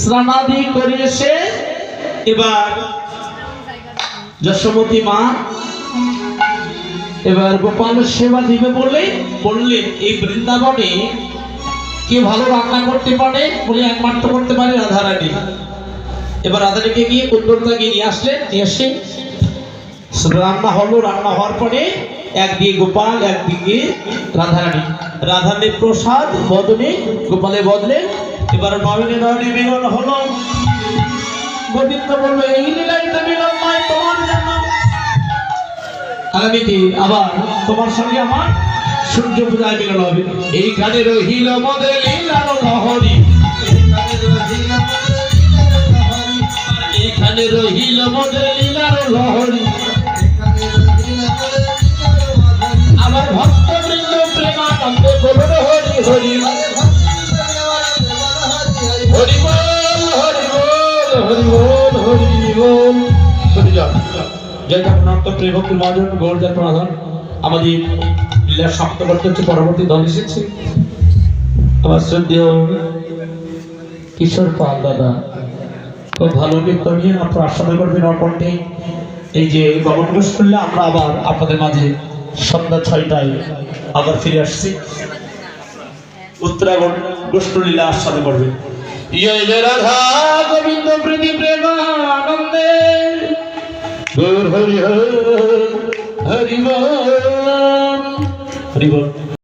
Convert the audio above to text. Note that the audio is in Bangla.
স্নানাদি করে এসে এবার যশোমতী মা এবার গোপাল সেবা দিবে বলে বললেন, এই বৃন্দাবনে কে ভালো রান্না করতে পারে? বলে, একমাত্র করতে পারে রাধারানী। এবার রাধারানীকে গিয়ে কুন্দরতাকে নিয়ে আসলেন, নিয়ে এসে রান্না হলো, রান্না হওয়ার পরে একদিকে গোপাল একদিকে রাধারানী। রাধারানীর প্রসাদ বদলে গোপালে বদলে এবার নবীনে নবীনে মিলন হলো। গোবিন্দ বলল, এই লীলাইতে মিলন নয়, তোমার জন্য। আগামীতে আবার তোমার সঙ্গে আমার সূর্য পূজায় মিলন হবে। এইখানে রহিল মদে লীলার লহরি। এইখানে রহিল মদে লীলার লহরি। আমার ভক্ত বৃন্দ প্রেমানন্দে হরি হরি হরি। প্রধান আমাদের করতে হচ্ছে, পরবর্তী দল এসেছে। আমার শ্রদ্ধেয় কিশোর পাল দাদা, খুব ভালো এই যে গমন ঘোষ করলে আমরা আবার আপনাদের মাঝে সন্ধ্যা ছয়টায় আবার ফিরে আসছি। উত্তরাগণ গোষ্ঠলীলা আস্বাদন জয় রাধা। গৌর হরি হরি হরি বল হরি বল